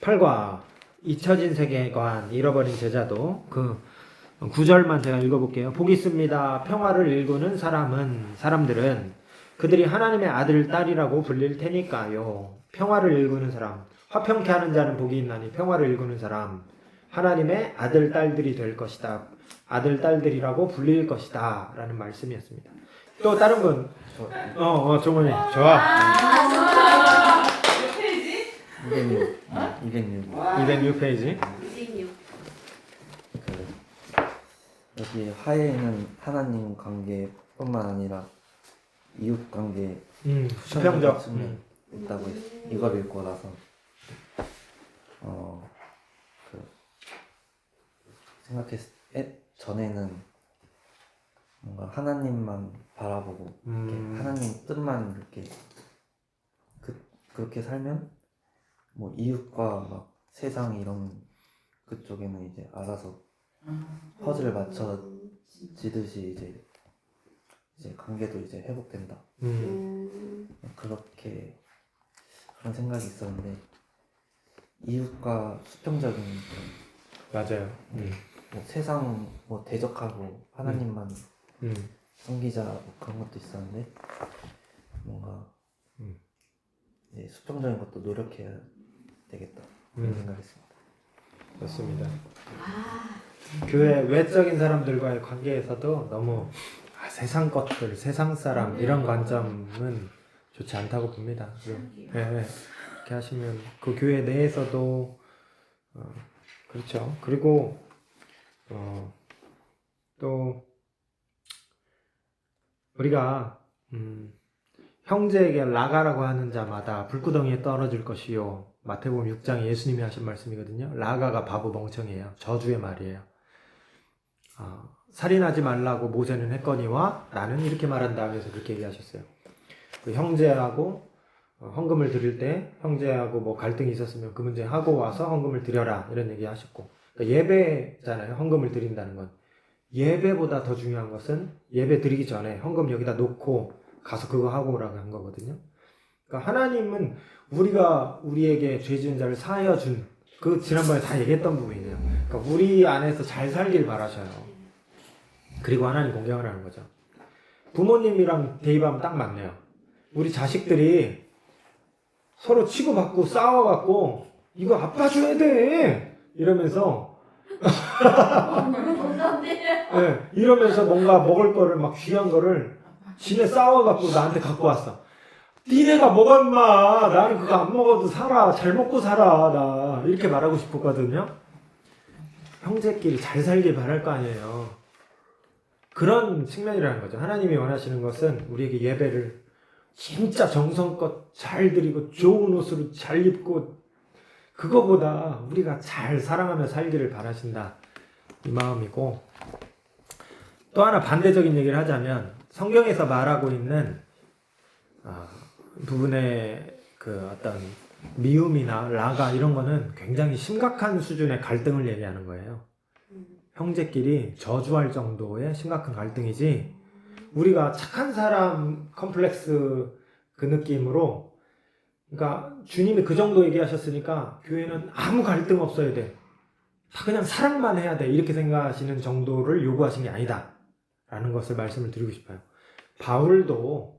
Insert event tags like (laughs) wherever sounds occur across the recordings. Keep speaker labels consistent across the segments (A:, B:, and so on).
A: 8과 잊혀진 세계관 잃어버린 제자도 그 구절만 제가 읽어볼게요. 복 있습니다. 평화를 일구는 사람은 사람들은 그들이 하나님의 아들 딸이라고 불릴 테니까요. 평화를 일구는 사람 화평케 하는 자는 복이 있나니 평화를 일구는 사람 하나님의 아들 딸들이 될 것이다. 아들 딸들이라고 불릴 것이다. 라는 말씀이었습니다. 또 다른 분, 어, 어, 종원이 좋아.
B: 몇 페이지?
C: 206. 206.
A: 206페이지.
D: 206.
C: 그 여기 화해는 하나님 관계뿐만 아니라 이웃 관계
A: 음, 수평적.
C: 측면
A: 음.
C: 있다고 했- 이걸 읽고 나서 어 그 생각했 에, 전에는 뭔가 하나님만 바라보고 이렇게
A: 음.
C: 하나님 뜻만 이렇게 그 그렇게 살면 뭐 이웃과 막 세상 이런 그쪽에는 이제 알아서 퍼즐을 맞춰 지듯이 이제 이제 관계도 이제 회복된다
A: 음.
D: 음.
C: 그렇게 그런 생각이 있었는데 이웃과 수평적인 그
A: 맞아요. 음.
C: 뭐 세상 뭐 대적하고 하나님만
A: 음.
C: 섬기자 뭐 그런 것도 있었는데 뭔가
A: 음.
C: 이제 수평적인 것도 노력해야 되겠다 그런
A: 음.
C: 생각했습니다.
A: 좋습니다.
D: 아,
A: 교회 외적인 사람들과의 관계에서도 너무 아, 세상 것들, 세상 사람 이런 관점은 좋지 않다고 봅니다. 예, 예. 이렇게 하시면 그 교회 내에서도 어, 그렇죠. 그리고 어, 또 우리가 음, 형제에게 라가라고 하는 자마다 불구덩이에 떨어질 것이요. 마태복음 6장에 예수님이 하신 말씀이거든요. 라가가 바보 멍청이에요. 저주의 말이에요. 아, 살인하지 말라고 모세는 했거니와 나는 이렇게 말한다 하면서 그렇게 얘기하셨어요. 그 형제하고 어, 헌금을 드릴 때 형제하고 뭐 갈등이 있었으면 그 문제 하고 와서 헌금을 드려라 이런 얘기 하셨고 그러니까 예배잖아요. 헌금을 드린다는 건 예배보다 더 중요한 것은 예배 드리기 전에 헌금 여기다 놓고 가서 그거 하고 오라고 한 거거든요. 그러니까 하나님은 우리가 우리에게 죄 지은 자를 사하여 준 그 지난번에 다 얘기했던 부분이에요. 그러니까 우리 안에서 잘 살길 바라셔요. 그리고 하나님 공경을 하는 거죠. 부모님이랑 대입하면 딱 맞네요. 우리 자식들이 서로 치고받고 싸워갖고 이거 아빠 줘야 돼 이러면서 (laughs) 예, 이러면서 뭔가 먹을 거를 막 귀한 거를 지네 싸워갖고 나한테 갖고 왔어. 니네가 먹어 임마 나는 그거 안 먹어도 살아 잘 먹고 살아 나 이렇게 말하고 싶었거든요. 형제끼리 잘 살길 바랄 거 아니에요. 그런 측면이라는 거죠. 하나님이 원하시는 것은 우리에게 예배를 진짜 정성껏 잘 드리고 좋은 옷으로 잘 입고 그거보다 우리가 잘 사랑하며 살기를 바라신다. 이 마음이고 또 하나 반대적인 얘기를 하자면 성경에서 말하고 있는 아, 부분의 그 어떤 미움이나 라가 이런 거는 굉장히 심각한 수준의 갈등을 얘기하는 거예요. 형제끼리 저주할 정도의 심각한 갈등이지 우리가 착한 사람 컴플렉스 그 느낌으로 그러니까 주님이 그 정도 얘기하셨으니까 교회는 아무 갈등 없어야 돼. 다 그냥 사랑만 해야 돼. 이렇게 생각하시는 정도를 요구하신 게 아니다. 라는 것을 말씀을 드리고 싶어요. 바울도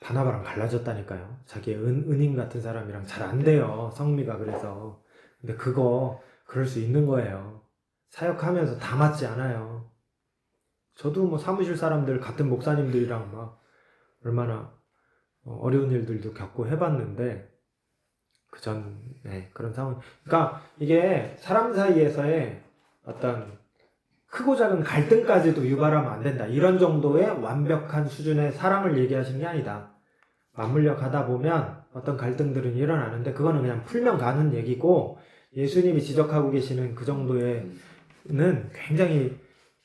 A: 바나바랑 갈라졌다니까요. 자기의 은, 은인 같은 사람이랑 잘 안 돼요. 성미가 그래서. 근데 그거 그럴 수 있는 거예요. 사역하면서 다 맞지 않아요. 저도 뭐 사무실 사람들 같은 목사님들이랑 막 얼마나 어, 어려운 일들도 겪고 해봤는데 그 전에 그런 상황. 그러니까 이게 사람 사이에서의 어떤 크고 작은 갈등까지도 유발하면 안 된다. 이런 정도의 완벽한 수준의 사랑을 얘기하시는 게 아니다. 맞물려 가다 보면 어떤 갈등들은 일어나는데 그거는 그냥 풀면 가는 얘기고 예수님이 지적하고 계시는 그 정도의 는 굉장히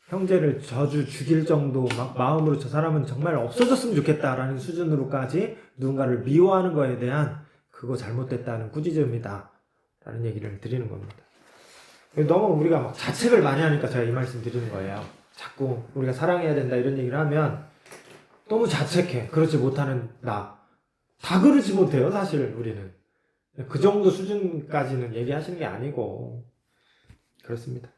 A: 형제를 저주 죽일 정도 막 마음으로 저 사람은 정말 없어졌으면 좋겠다라는 수준으로까지 누군가를 미워하는 거에 대한 그거 잘못됐다는 꾸짖음이다 라는 얘기를 드리는 겁니다. 너무 우리가 막 자책을 많이 하니까 제가 이 말씀 드리는 거예요. 자꾸 우리가 사랑해야 된다 이런 얘기를 하면 너무 자책해. 그렇지 못하는 나. 다 그러지 못해요, 사실 우리는. 그 정도 수준까지는 얘기하시는 게 아니고 그렇습니다.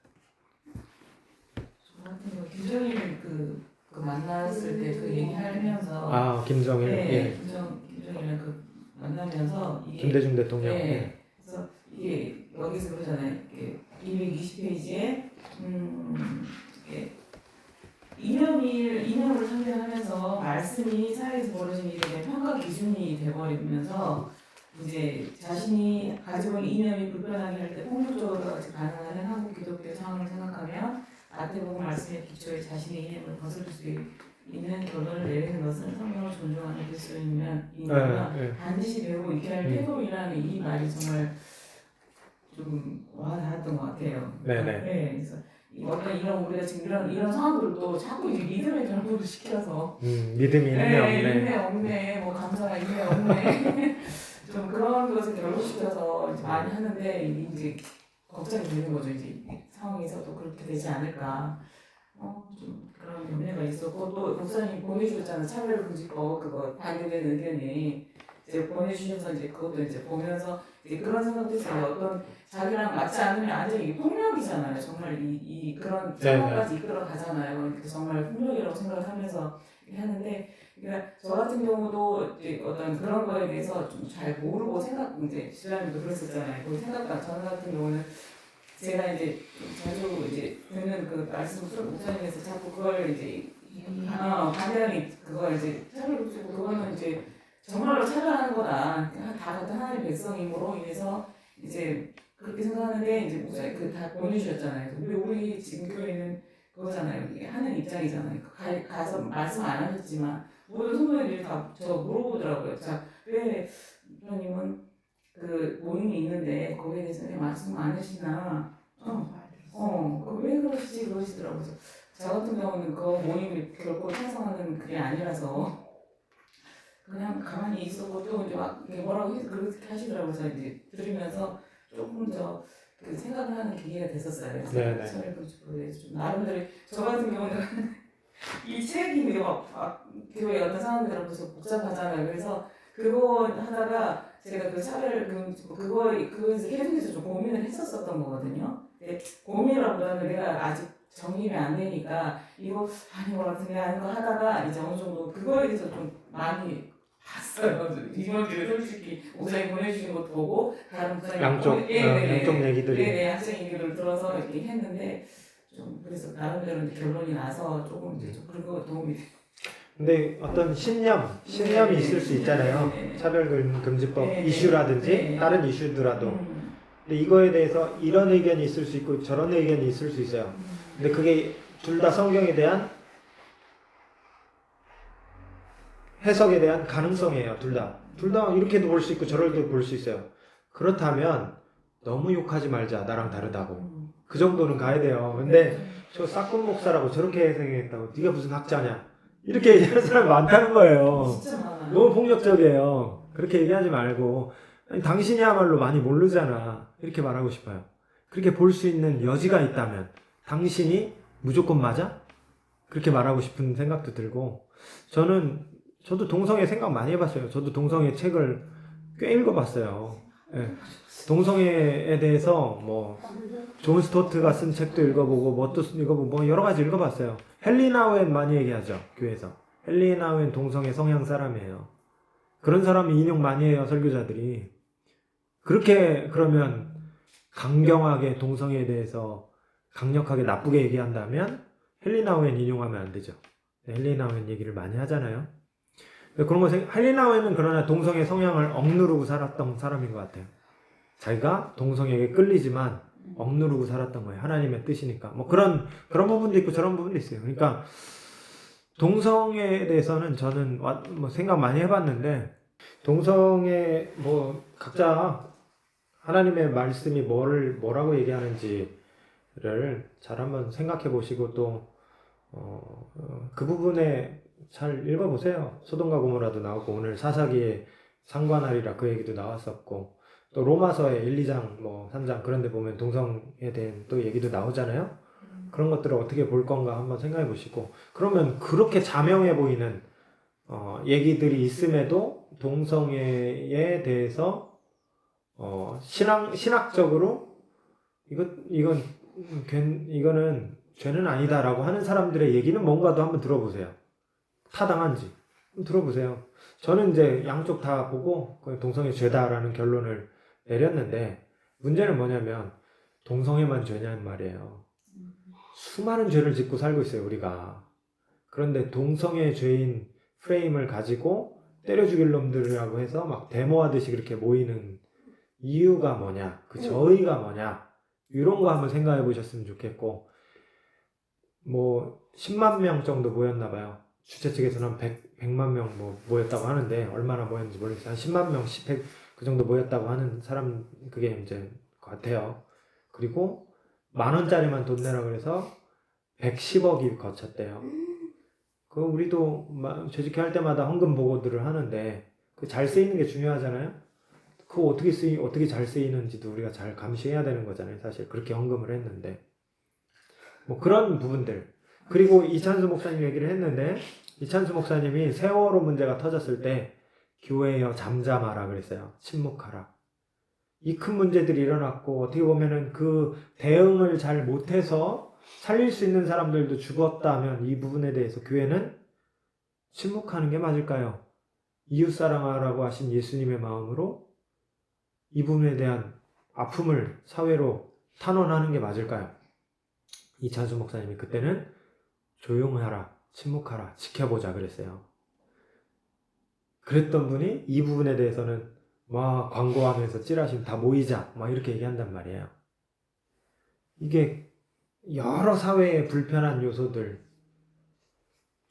B: 저 같은 경우 김정일 그, 그 만났을 때 그 얘기하면서
A: 아 김정일,
B: 네,
A: 예.
B: 김정 김정일이랑 그 만나면서 이게
A: 김대중 대통령. 예.
B: 네. 그래서 이게 여기서 그러잖아요. 이게 220페이지에 음 이게 이념을 이념을 상대하면서 말씀이 사회에서 벌어진 일에 대한 평가 기준이 돼버리면서 이제 자신이 가지고 있는 이념이 불편하게 할 때 폭력적으로 반응하는 한국 기독교 상황을 생각하면 마태복음 말씀에 기초해 자신의 이념을 거스를 수 있는 결론을 내리는 것은 성경을 존중하는 그리스도인이면
A: 예, 예.
B: 반드시 배우고 있게 할
A: 음.
B: 태도이라는 이 말이 정말 좀 와닿았던 것 같아요.
A: 네네.
B: 네, 그래서 이 어떤 이런 우리가 지금 이런 이런 상황들도 자꾸 이제 믿음의 결부를 시켜서
A: 음, 믿음이 있네
B: 네,
A: 없네.
B: 있네 없네 뭐 감사가 있네 없네 (laughs) 좀 그런 것을 결부시켜서 이제 많이 하는데 이제 걱정이 되는 거죠 이제 이 상황에서도 그렇게 되지 않을까. 어, 좀 그런 염려가 있었고 또 목사님 보내주셨잖아요 차별 금지법 그거 반대되는 의견이 이제 보내주셔서 이제 그것도 이제 보면서 이제 그런 생각도 있어요. 어떤 자기랑 맞지 않으면 완전 히 폭력이잖아요. 정말 이, 이 그런
A: 네네.
B: 상황까지 이끌어 가잖아요. 그래서 정말 폭력이라고 생각하면서 이렇게 하는데 그러니까 저 같은 경우도 이제 어떤 그런 거에 대해서 좀 잘 모르고 생각 이제 신라님도 그랬었잖아요. 그 생각과 저 같은 경우는 제가 이제 자주 이제 듣는 그 말씀 목사님에서 자꾸 그걸 이제 어, 반대하는 그걸 이제 차별금지고 그거는 이제 정말로 차별하는 거다. 다 같은 하나님의 백성임으로 인해서 이제 그렇게 생각하는데 이제 목사님 그다 보내주셨잖아요. 우리 우리 지금 교회는 그거잖아요. 하는 입장이잖아요. 가, 가서 말씀 안 하셨지만 모든 성도들이 다저 물어보더라고요. 자, 왜 부모님은 그 모임이 있는데 거기에 대해서 왜 말씀 안 하시나? 어, 어, 그왜 그러시지 그러시더라고요. 저 같은 경우는 그 모임이 결코 찬성하는 그게 아니라서 그냥 가만히 있었고 또 이제 막 뭐라고 해서 그렇게 하시더라고요. 그래서 이제 들으면서 조금 더 그 생각을 하는 계기가 됐었어요. 그래서
A: 네네.
B: 차별금지법에 대해서 좀 나름대로 저 같은 경우는 (laughs) 이 책이 이제 막, 막 교회 어떤 사람들 앞에서 복잡하잖아요. 그래서 그거 하다가 제가 그 차별 그 그거 그거에서 계속해서 좀 고민을 했었었던 거거든요. 근데 고민이라보다는 내가 아직 정립이 안 되니까 이거 아닌 것 같은데 아닌 거 하다가 이제 어느 정도 그거에 대해서 좀 많이 봤어요. 이번 주에 솔직히 목사님 보내주신 것도 보고 다른 목사님
A: 양쪽
B: 보내- 예,
A: 어,
B: 네, 네.
A: 양쪽 얘기들이
B: 네네 학생 얘기를 들어서 이렇게 했는데 좀 그래서 나름대로 결론이 나서 조금 이제 좀 그런 거 도움이 돼요.
A: 근데 어떤 신념, 신념이
B: 네.
A: 있을 수 있잖아요.
B: 네, 네.
A: 차별금지법
B: 네, 네.
A: 이슈라든지
B: 네.
A: 다른 이슈더라도.
B: 음,
A: 근데 이거에 대해서 이런 의견이 있을 수 있고 저런 의견이 있을 수 있어요. 근데 그게 둘 다 성경에 대한 해석에 대한 가능성이에요. 둘 다. 둘 다 이렇게도 볼 수 있고 저렇게도 볼 수 있어요. 그렇다면 너무 욕하지 말자. 나랑 다르다고.
B: 음.
A: 그 정도는 가야 돼요. 근데 저 싹군 목사라고 저렇게 생각했다고 네가 무슨 학자냐. 이렇게 얘기하는 사람이 많다는 거예요. 너무 폭력적이에요. 그렇게 얘기하지 말고 아니, 당신이야말로 많이 모르잖아. 이렇게 말하고 싶어요. 그렇게 볼 수 있는 여지가 있다면 당신이 무조건 맞아? 그렇게 말하고 싶은 생각도 들고 저는 저도 동성애 생각 많이 해봤어요. 저도 동성애 책을 꽤 읽어봤어요. 예. 동성애에 대해서 뭐 존 스토트가 쓴 책도 읽어보고 뭣도 읽어보고 뭐 여러 가지 읽어봤어요. 헬리나우엔 많이 얘기하죠 교회에서. 헬리나우엔 동성애 성향 사람이에요. 그런 사람이 인용 많이 해요 설교자들이. 그렇게 그러면 강경하게 동성애에 대해서 강력하게 나쁘게 얘기한다면 헬리나우엔 인용하면 안 되죠. 헬리나우엔 얘기를 많이 하잖아요. 그런 거 생- 헬리나우엔은 그러나 동성애 성향을 억누르고 살았던 사람인 것 같아요. 자기가 동성애에 끌리지만 억누르고 살았던 거예요. 하나님의 뜻이니까. 뭐 그런 그런 부분도 있고 저런 부분도 있어요. 그러니까 동성애에 대해서는 저는 와- 뭐 생각 많이 해봤는데 동성애 뭐 각자 하나님의 말씀이 뭐를 뭐라고 얘기하는지를 잘 한번 생각해 보시고 또 어, 어, 그 부분에 잘 읽어보세요. 소돔과 고모라도 나오고 오늘 사사기에 상관하리라 그 얘기도 나왔었고 또 로마서에 1, 2장 뭐 3장 그런 데 보면 동성에 대한 또 얘기도 나오잖아요. 그런 것들을 어떻게 볼 건가 한번 생각해 보시고 그러면 그렇게 자명해 보이는 어, 얘기들이 있음에도 동성애에 대해서 어, 신앙 신학적으로 이거 이건 괜 이거는 죄는 아니다라고 하는 사람들의 얘기는 뭔가도 한번 들어보세요. 타당한지 들어보세요. 저는 이제 양쪽 다 보고 동성애 죄다라는 결론을 내렸는데 문제는 뭐냐면 동성애만 죄냐는 말이에요. 수많은 죄를 짓고 살고 있어요 우리가. 그런데 동성애 죄인 프레임을 가지고 때려 죽일 놈들이라고 해서 막 데모하듯이 그렇게 모이는 이유가 뭐냐, 그 저의가 뭐냐, 이런 거 한번 생각해 보셨으면 좋겠고, 뭐, 10만 명 정도 모였나 봐요. 주최 측에서는 한 100, 100만 명 뭐 모였다고 하는데, 얼마나 모였는지 모르겠어요. 한 10만 명, 10, 100, 그 정도 모였다고 하는 사람, 그게 이제 같아요. 그리고 만 원짜리만 돈 내라 그래서 110억이 거쳤대요. 그 우리도 마- 재직회 할 때마다 헌금 보고들을 하는데 그 잘 쓰이는 게 중요하잖아요. 그거 어떻게 쓰이 어떻게 잘 쓰이는지도 우리가 잘 감시해야 되는 거잖아요. 사실 그렇게 헌금을 했는데 뭐 그런 부분들 그리고 이찬수 목사님 얘기를 했는데 이찬수 목사님이 세월호 문제가 터졌을 때 교회여 잠잠하라 그랬어요. 침묵하라. 이 큰 문제들이 일어났고 어떻게 보면은 그 대응을 잘 못해서 살릴 수 있는 사람들도 죽었다면 이 부분에 대해서 교회는 침묵하는 게 맞을까요? 이웃 사랑하라고 하신 예수님의 마음으로 이 부분에 대한 아픔을 사회로 탄원하는 게 맞을까요? 이찬수 목사님이 그때는 조용하라, 침묵하라, 지켜보자 그랬어요. 그랬던 분이 이 부분에 대해서는 막 광고하면서 찌라시면 다 모이자 막 이렇게 얘기한단 말이에요. 이게 여러 사회의 불편한 요소들,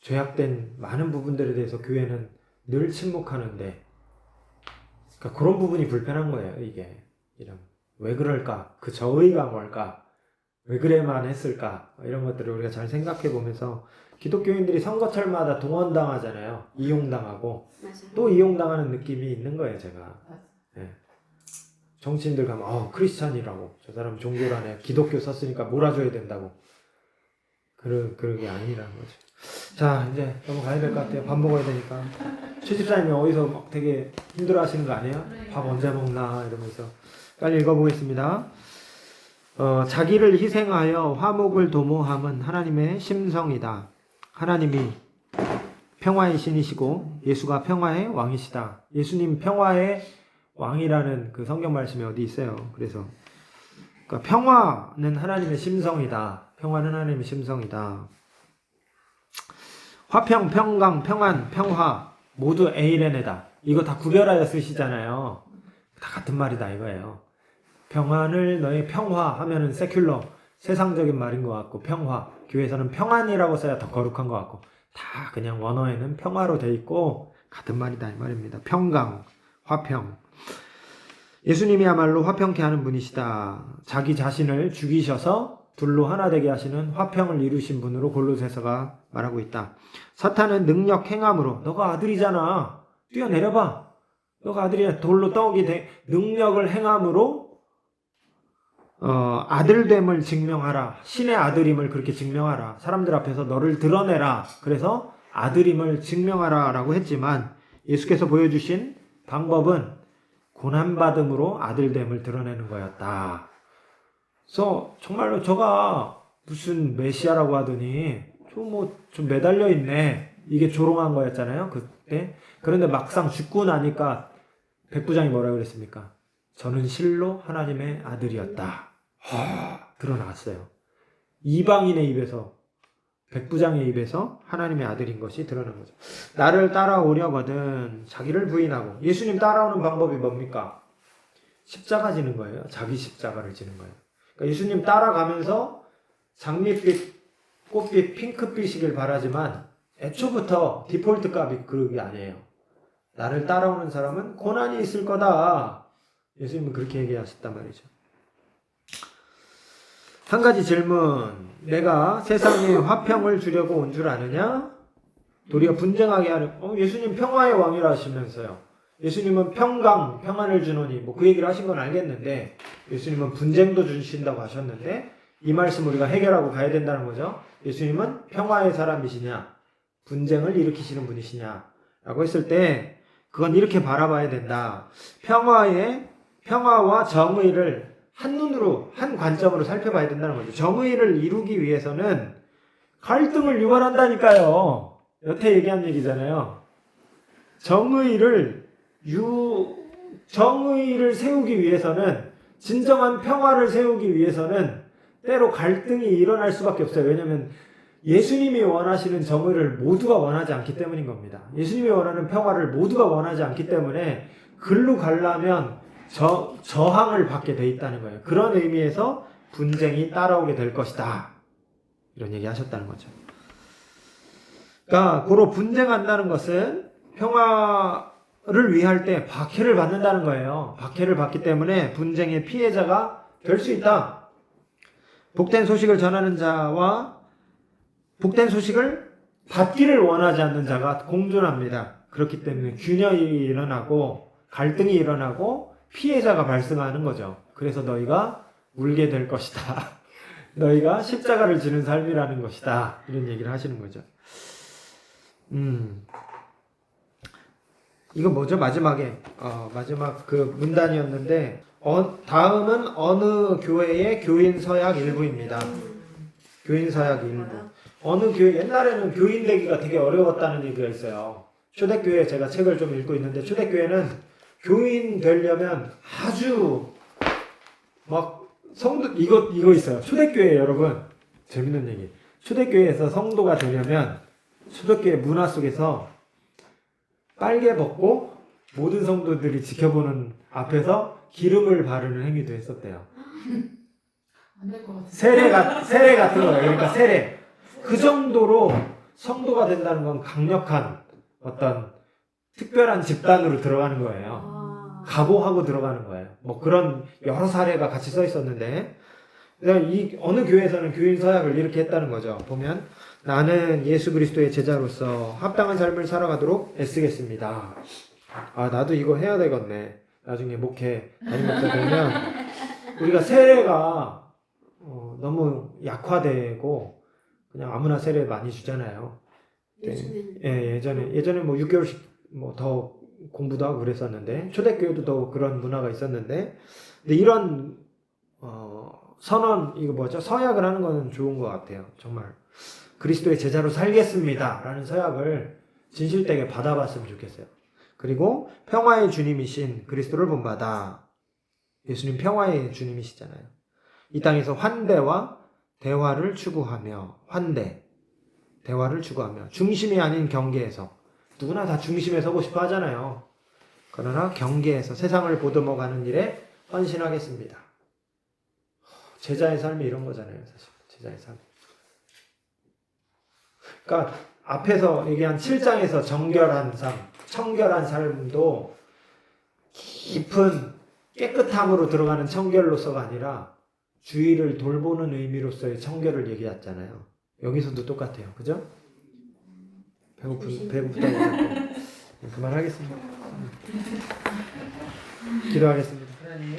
A: 죄악된 많은 부분들에 대해서 교회는 늘 침묵하는데, 그러니까 그런 부분이 불편한 거예요, 이게. 이런. 왜 그럴까? 그 저의가 뭘까? 왜 그래만 했을까? 이런 것들을 우리가 잘 생각해 보면서 기독교인들이 선거철마다 동원당하잖아요. 이용당하고.
D: 맞아.
A: 또 이용당하는 느낌이 있는 거예요, 제가. 예. 정치인들 가면, 어, 크리스찬이라고. 저 사람 종교란에 기독교 썼으니까 몰아줘야 된다고. 그러, 그러게 아니라는 거죠. 자, 이제 넘어가야 될 것 같아요. 밥 먹어야 되니까. 최 집사님이 어디서 막 되게 힘들어 하시는 거 아니에요? 밥 언제 먹나? 이러면서. 빨리 읽어보겠습니다. 어, 자기를 희생하여 화목을 도모함은 하나님의 심성이다. 하나님이 평화의 신이시고 예수가 평화의 왕이시다. 예수님 평화의 왕이라는 그 성경 말씀이 어디 있어요. 그래서 그러니까 평화는 하나님의 심성이다. 평화는 하나님의 심성이다. 화평, 평강, 평안, 평화 모두 에이레네다. 이거 다 구별하여 쓰시잖아요. 다 같은 말이다 이거예요. 평안을 너의 평화 하면은 세큘러 세상적인 말인 것 같고 평화 교회에서는 평안이라고 써야 더 거룩한 것 같고 다 그냥 원어에는 평화로 돼 있고 같은 말이다 이 말입니다. 평강, 화평. 예수님이야말로 화평케 하는 분이시다. 자기 자신을 죽이셔서 둘로 하나 되게 하시는 화평을 이루신 분으로 골로새서가 말하고 있다. 사탄은 능력 행함으로 너가 아들이잖아. 뛰어내려봐. 너가 아들이야. 돌로 떡이 돼. 능력을 행함으로 어, 아들됨을 증명하라. 신의 아들임을 그렇게 증명하라. 사람들 앞에서 너를 드러내라. 그래서 아들임을 증명하라. 라고 했지만 예수께서 보여주신 방법은 고난받음으로 아들됨을 드러내는 거였다. 그래서 정말로 저가 무슨 메시아라고 하더니 좀 뭐 좀 매달려 있네. 이게 조롱한 거였잖아요. 그때. 그런데 막상 죽고 나니까 백부장이 뭐라 그랬습니까? 저는 실로 하나님의 아들이었다. 하, 드러났어요. 이방인의 입에서 백부장의 입에서 하나님의 아들인 것이 드러난 거죠. 나를 따라오려거든 자기를 부인하고 예수님 따라오는 방법이 뭡니까? 십자가 지는 거예요. 자기 십자가를 지는 거예요. 그러니까 예수님 따라가면서 장밋빛, 꽃빛, 핑크빛이길 바라지만 애초부터 디폴트 값이 그게 아니에요. 나를 따라오는 사람은 고난이 있을 거다. 예수님은 그렇게 얘기하셨단 말이죠. 한 가지 질문. 내가 세상에 화평을 주려고 온 줄 아느냐? 도리어 분쟁하게 하는, 어, 예수님 평화의 왕이라 하시면서요. 예수님은 평강, 평안을 주노니, 뭐 그 얘기를 하신 건 알겠는데, 예수님은 분쟁도 주신다고 하셨는데, 이 말씀 우리가 해결하고 가야 된다는 거죠. 예수님은 평화의 사람이시냐? 분쟁을 일으키시는 분이시냐? 라고 했을 때, 그건 이렇게 바라봐야 된다. 평화의 평화와 정의를 한 눈으로 한 관점으로 살펴봐야 된다는 거죠. 정의를 이루기 위해서는 갈등을 유발한다니까요. 여태 얘기한 얘기잖아요. 정의를 유 정의를 세우기 위해서는 진정한 평화를 세우기 위해서는 때로 갈등이 일어날 수밖에 없어요. 왜냐하면 예수님이 원하시는 정의를 모두가 원하지 않기 때문인 겁니다. 예수님이 원하는 평화를 모두가 원하지 않기 때문에 글로 가려면 저, 저항을 받게 돼 있다는 거예요. 그런 의미에서 분쟁이 따라오게 될 것이다. 이런 얘기 하셨다는 거죠. 그러니까 고로 분쟁한다는 것은 평화를 위할 때 박해를 받는다는 거예요. 박해를 받기 때문에 분쟁의 피해자가 될 수 있다. 복된 소식을 전하는 자와 복된 소식을 받기를 원하지 않는 자가 공존합니다. 그렇기 때문에 균열이 일어나고 갈등이 일어나고 피해자가 발생하는 거죠. 그래서 너희가 울게 될 것이다. (laughs) 너희가 십자가를 지는 삶이라는 것이다. 이런 얘기를 하시는 거죠. 음. 이거 뭐죠? 마지막에 어, 마지막 그 문단이었는데 어, 다음은 어느 교회의 교인 서약 일부입니다. 교인 서약 일부. 어느 교회 옛날에는 교인 되기가 되게 어려웠다는 얘기가 있어요. 초대교회 제가 책을 좀 읽고 있는데 초대교회는 교인 되려면 아주 막 성도 이거 이거 있어요. 초대교회 여러분 재밌는 얘기. 초대교회에서 성도가 되려면 초대교회 문화 속에서 빨개 벗고 모든 성도들이 지켜보는 앞에서 기름을 바르는 행위도 했었대요.
B: 안될 것 같아.
A: 세례 같 세례 같은 거예요. 그러니까 세례. 그 정도로 성도가 된다는 건 강력한 어떤 특별한 집단으로 들어가는 거예요.
D: 아,
A: 각오하고 들어가는 거예요. 뭐 그런 여러 사례가 같이 써 있었는데 이 어느 교회에서는 교인 서약을 이렇게 했다는 거죠. 보면 나는 예수 그리스도의 제자로서 합당한 삶을 살아가도록 애쓰겠습니다. 아 나도 이거 해야 되겠네. 나중에 목회 목사 되면 (laughs) 우리가 세례가 어, 너무 약화되고 그냥 아무나 세례 많이 주잖아요. 네. 예, 예전에 예전에 뭐 6개월씩 뭐 더 공부도 하고 그랬었는데 초대교회도 더 그런 문화가 있었는데 근데 이런 어, 선언 이거 뭐죠? 서약을 하는 거는 좋은 것 같아요. 정말 그리스도의 제자로 살겠습니다라는 서약을 진실되게 받아봤으면 좋겠어요. 그리고 평화의 주님이신 그리스도를 본받아. 예수님 평화의 주님이시잖아요. 이 땅에서 환대와 대화를 추구하며 환대 대화를 추구하며 중심이 아닌 경계에서 누구나 다 중심에 서고 싶어 하잖아요. 그러나 경계에서 세상을 보듬어 가는 일에 헌신하겠습니다. 제자의 삶이 이런 거잖아요, 사실. 제자의 삶. 그러니까 앞에서 얘기한 7장에서 정결한 삶, 청결한 삶도 깊은 깨끗함으로 들어가는 청결로서가 아니라 주의를 돌보는 의미로서의 청결을 얘기했잖아요. 여기서도 똑같아요. 그죠? 배고픈 배고프다고 자꾸 (laughs) 그만하겠습니다. 기도하겠습니다. 하나님